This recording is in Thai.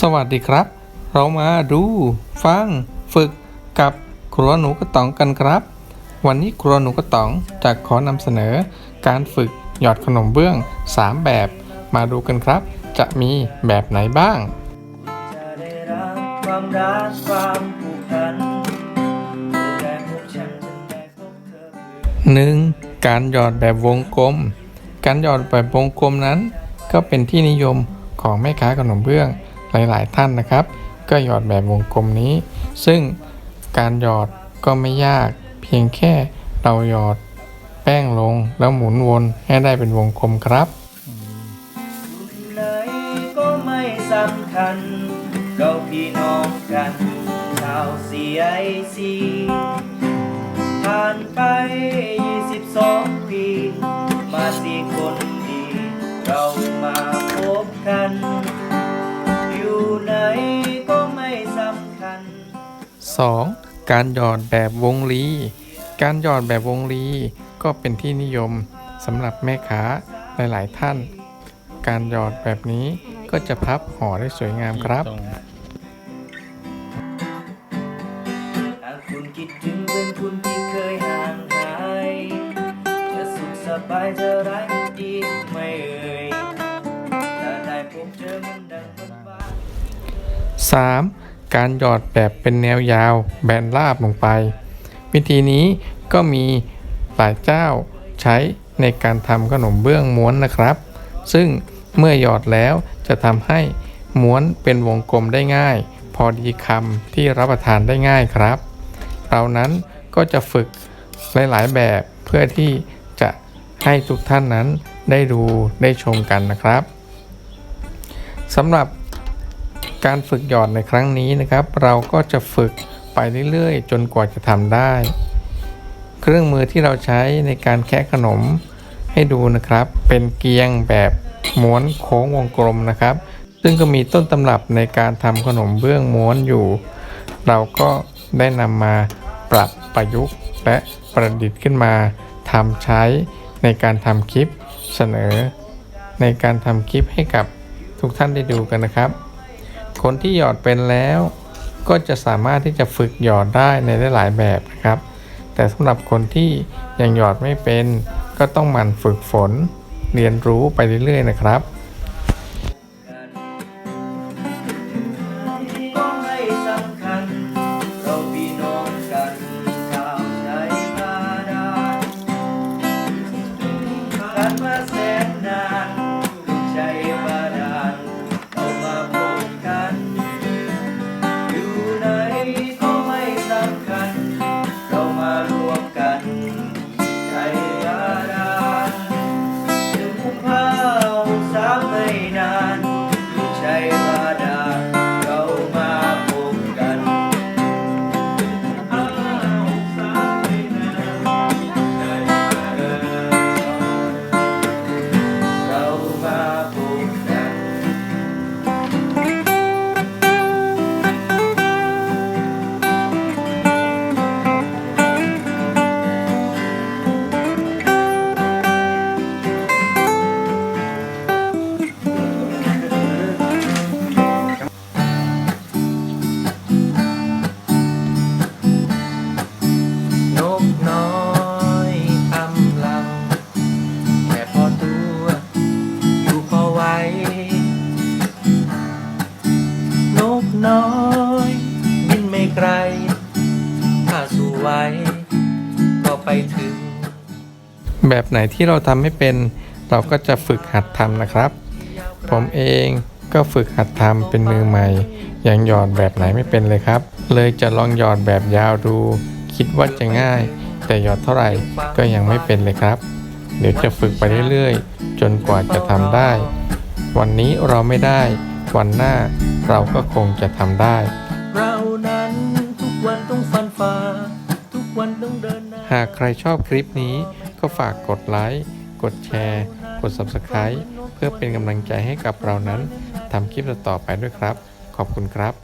สวัสดีครับ เรามาดูฟังฝึกกับครัวหนูกระต๋องกันครับ วันนี้ครัวหนูกระต๋องจะขอนำเสนอการฝึกหยอดขนมเบื้อง 3 แบบ มาดูกันครับ จะมีแบบไหนบ้างจะได้รับความรักความผูกพันจะได้พบฉันจะได้พบเธอเพื่อ 1. การหยอดแบบวงกลม การหยอดแบบวงกลมนั้น ก็เป็นที่นิยมของแม่ค้าขนมเบื้อง หลาย ๆ ท่านนะครับ ก็หยอดแบบวงกลมนี้ ซึ่งการหยอดก็ไม่ยาก เพียงแค่เราหยอดแป้งลงแล้วหมุนวนให้ได้เป็นวงกลมครับอยู่ไหนก็ไม่สำคัญ เราพี่น้องกันชาวซีไอซีผ่านไป 22 ปี มาสี่คนดี เรามาพบกัน 2. การหยอดแบบวงลี การหยอดแบบวงลี ก็เป็นที่นิยมสำหรับแม่ค้าหลาย ๆ ท่าน การหยอดแบบนี้ก็จะพับห่อได้สวยงามครับ หากคุณคิดถึงเพื่อนคุณที่เคยห่างหายจะสุขสบายจะร้ายดีไม่เอ่ยถ้าได้พบเจอมันดังบนฟ้า 3. การหยอดแบบเป็นแนวยาวแบนราบลงไป วิธีนี้ก็มีหลายเจ้าใช้ในการทำขนมเบื้องม้วนนะครับ ซึ่งเมื่อหยอดแล้วจะทำให้ม้วนเป็นวงกลมได้ง่าย พอดีคำที่รับประทานได้ง่ายครับ เรานั้นก็จะฝึกหลาย ๆ แบบเพื่อที่จะให้ทุกท่านนั้นได้ดูได้ชมกันนะครับสำหรับ การฝึกหยอดในครั้งนี้นะครับ เราก็จะฝึกไปเรื่อยๆ จนกว่าจะทำได้ เครื่องมือที่เราใช้ในการแคะขนมให้ดูนะครับ เป็นเกียงแบบม้วนโค้งวงกลมนะครับ ซึ่งก็มีต้นตำรับในการทำขนมเบื้องม้วนอยู่ เราก็ได้นำมาปรับประยุกต์และประดิษฐ์ขึ้นมาทำใช้ในการทำคลิปเสนอ ในการทำคลิปให้กับทุกท่านได้ดูกันนะครับ คนที่หยอดเป็นแล้ว ก็จะสามารถที่จะฝึกหยอดได้ในหลายแบบนะครับ แต่สำหรับคนที่ยังหยอดไม่เป็น ก็ต้องหมั่นฝึกฝน เรียนรู้ไปเรื่อยๆนะครับ น้อยบินไม่ไกล ถ้าสู้ไวก็ไปถึง แบบไหนที่เราทำไม่เป็น เราก็จะฝึกหัดทำนะครับ ผมเองก็ฝึกหัดทำเป็นมือใหม่ ยังหยอดแบบไหนไม่เป็นเลยครับ เลยจะลองหยอดแบบยาวดู คิดว่าจะง่าย แต่หยอดเท่าไหร่ก็ยังไม่เป็นเลยครับ เดี๋ยวจะฝึกไปเรื่อยๆ จนกว่าจะทำได้ วันนี้เราไม่ได้ วันหน้า เราก็คงจะทำได้ เรานั้นทุกวันต้องฟันฝ่าทุกวันต้องเดินหน้าหากใครชอบคลิปนี้ก็ฝากกดไลค์ กดแชร์ กด Subscribe เพื่อเป็นกำลังใจให้กับเรานั้นทำคลิปต่อๆไปด้วยครับ ขอบคุณครับ